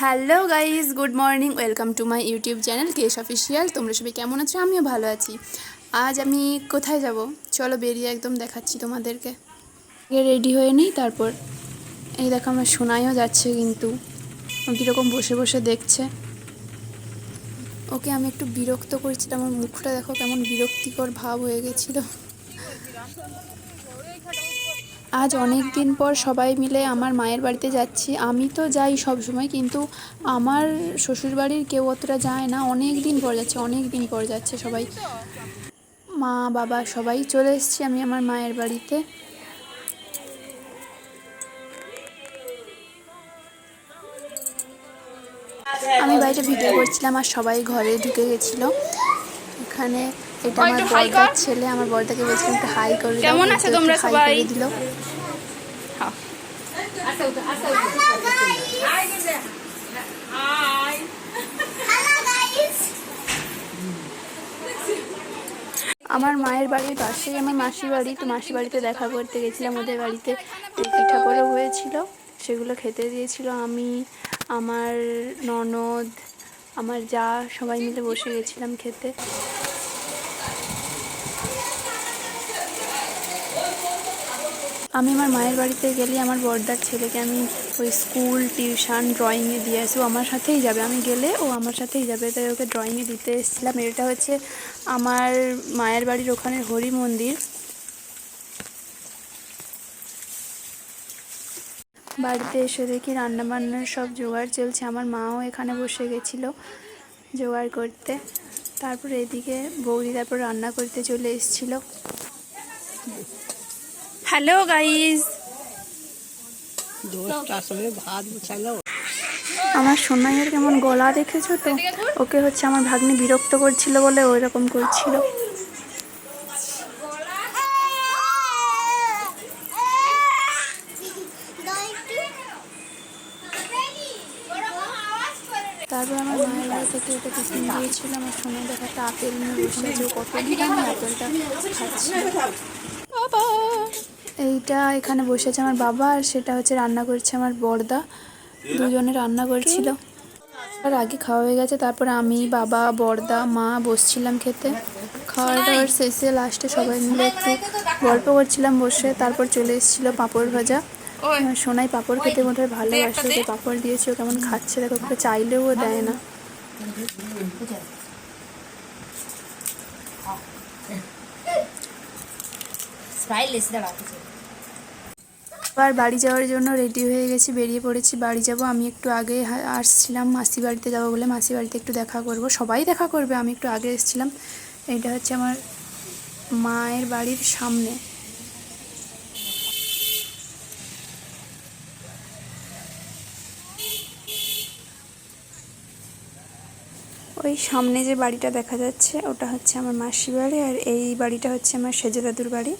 Hello guys good morning, welcome to my YouTube channel Kesh official তোমরা সবাই কেমন আছো? আমিও ভালো আছি। আজ আমি কোথায় যাব? চলো বেরিয়ে একদম দেখাচ্ছি তোমাদেরকে। রেডি হয়ে নিই, তারপর এই দেখো আমার শোনাইও যাচ্ছে কিন্তু। ও কীরকম বসে বসে দেখছে। ওকে আমি একটু বিরক্ত করছিলাম আমার মুখটা দেখো কেমন বিরক্তিকর ভাব হয়ে গেছিল। আজ অনেক দিন পর সবাই মিলে আমার মায়ের বাড়িতে যাচ্ছি। আমি তো যাই সব সময় কিন্তু আমার শ্বশুরবাড়ির কেউ অতটা যায় না। অনেক দিন পর যাচ্ছে, অনেক দিন পর যাচ্ছে সবাই। মা, বাবা সবাই চলে এসেছি আমি আমার মায়ের বাড়িতে। আমি বাইরে ভিডিও করছিলাম আর সবাই ঘরে ঢুকে গেছিল। এখানে এটা আমার বড়দার ছেলে আমার বড়দাকে বলছিলাম একটু হাই করে কেমন আছো তোমরা সবাই? দিল। আমার মায়ের বাড়ির পাশেই আমার মাসির বাড়ি তো মাসির বাড়িতে দেখা করতে গেছিলাম ওদের বাড়িতে পিঠা করে হয়েছিল সেগুলো খেতে দিয়েছিল আমি আমার ননদ আমার যা সবাই মিলে বসে গেছিলাম খেতে। আমি আমার মায়ের বাড়িতে গেলে আমার বড়দার ছেলেকে আমি ওই স্কুল, টিউশন, ড্রয়িংয়ে দিয়ে আসি। ও আমার সাথেই যাবে। আমি গেলে ও আমার সাথেই যাবে। তাই ওকে ড্রয়িংয়ে দিতে এসেছিলাম। এটা হচ্ছে আমার মায়ের বাড়ির ওখানে হরি মন্দির। বাড়িতে এসে দেখি রান্নাবান্নার সব জোগাড় চলছে। আমার মাও এখানে বসে গেছিল জোগাড় করতে। তারপরে এদিকে বৌদি তারপর রান্না করতে চলে এসেছিল। হ্যালো গাইজ আমার সোনাইয়ের কেমন গলা দেখেছ তো? ওকে হচ্ছে আমার ভাগ্নি বিরক্ত করছিল বলে ওই রকম করছিল। তারপর আমার মায়ের বাড়ি থেকে ওটা টিফিন দিয়েছিল, আমার সোনাই দেখা একটা আপেল নিয়ে বসে আছে ও কতদিন আমি আপেলটা খাচ্ছি। এইটা এখানে বসে আছে আমার বাবা, আর সেটা হচ্ছে রান্না করছে আমার বড়দা। দুজনে রান্না করছিল। আর আগে খাওয়া হয়ে গেছে, তারপর আমি, বাবা, বড়দা, মা বসছিলাম খেতে। খাওয়া দাওয়ার শেষে লাস্টে সবাই মিলে একটু গল্প করছিলাম বসে, তারপর চলে এসেছিল পাঁপড় ভাজা। সোনাই পাপড় খেতে মনে হয় ভালোবাসে ওকে পাপড় দিয়েছে ও কেমন খাচ্ছে দেখো ওকে চাইলেও ও দেয় না। আবার বাড়ি যাওয়ার জন্য রেডি হয়ে গেছি বেরিয়ে পড়েছি বাড়ি যাব। আমি একটু আগে আসছিলাম মাসি বাড়িতে যাব বলে মাসি বাড়িতে একটু দেখা করব। সবাই দেখা করবে আমি একটু আগে এসেছিলাম। এটা হচ্ছে আমার মায়ের বাড়ির সামনে। ওই সামনে যে বাড়িটা দেখা যাচ্ছে, ওটা হচ্ছে আমার মাসি বাড়ি আর এই বাড়িটা হচ্ছে আমার সেজে দাদুর বাড়ি।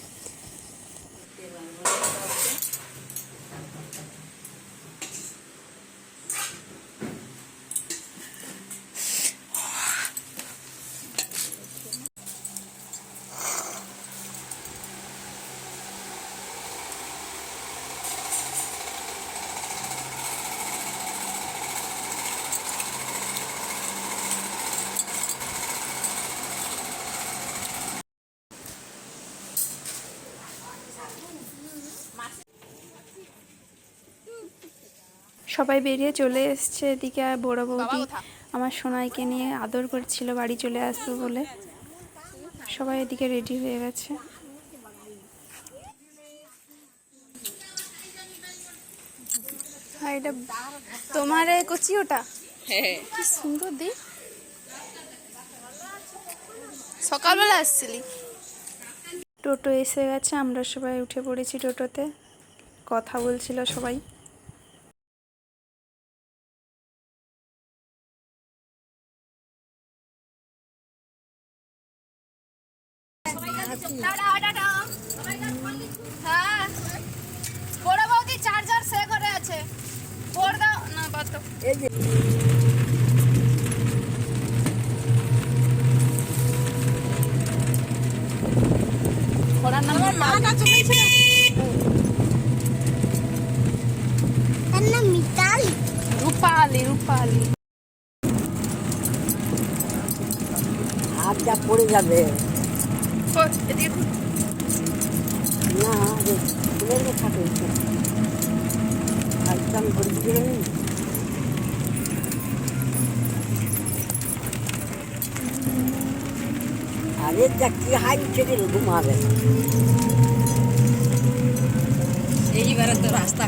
সবাই বেরিয়ে চলে এসছে এদিকে আর বড় বৌদি আমার সোনাইকে নিয়ে আদর করছিল বাড়ি চলে আসবে বলে। সবাই এদিকে রেডি হয়ে গেছে। এটা তোমার এই কচি ওটা? কি সুন্দর দি। সকালবেলা আসছিলি? টোটো এসে গেছে আমরা সবাই উঠে পড়েছি টোটোতে। কথা বলছিল সবাই। হ্যাঁ বড় বৌদি চার্জার সে ঘরে আছে। ভোর দাও না বাদ দাও ঘোড়ার নাম মাটা চলেছে তার নাম মিতালি রূপালি। হাত যা পড়ে যাবে। ও, এদিকে ঘুর। না রে ফুলের থাকে হাতটা আমি করে দিয়ে নি আরে যা কি হাই ছেড়ে ঘুমাবে এইবারে তো রাস্তা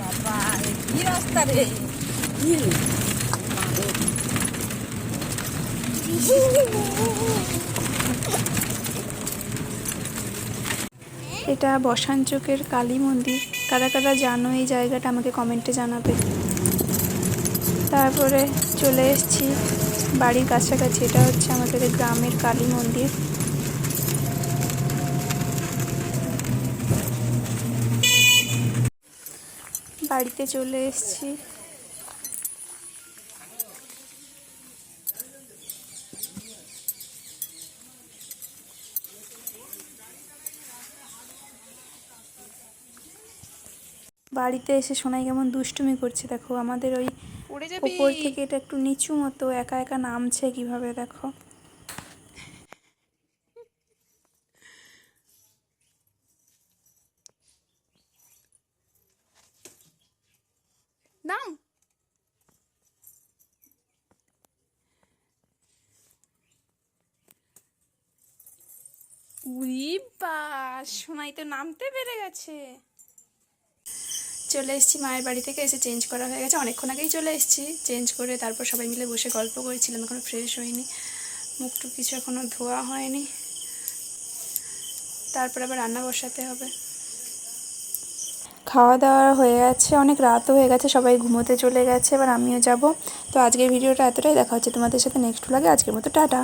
বাবা এ কি রাস্তা রে কি এটা বসাঞ্চকের কালী মন্দির। কারা কারা জানো এই জায়গাটা আমাকে কমেন্টে জানাবে। তারপরে চলে এসেছি বাড়ির কাছাকাছি। এটা হচ্ছে আমাদের গ্রামের কালী মন্দির। বাড়িতে চলে এসেছি। বাড়িতে এসে সোনাই কেমন দুষ্টুমি করছে দেখো আমাদের ওই উপর থেকে এটা একটু নিচু মতো একা একা নামছে কীভাবে দেখো। নাম বাস সোনাই তো নামতে পেরে গেছে। চলে এসেছি, মায়ের বাড়ি থেকে এসে চেঞ্জ করা হয়ে গেছে। অনেকক্ষণ আগেই চলে এসেছি চেঞ্জ করে তারপর সবাই মিলে বসে গল্প করেছিলাম, এখনও ফ্রেশ হয়নি মুখটু কিছু এখনও ধোয়া হয়নি। তারপর আবার রান্না বসাতে হবে। খাওয়া দাওয়া হয়ে গেছে, অনেক রাতও হয়ে গেছে, সবাই ঘুমোতে চলে গেছে, এবার আমিও যাব। তো আজকের ভিডিওটা এতটাই, দেখা হচ্ছে তোমাদের সাথে নেক্সট লাগে আজকের মতো টাটা।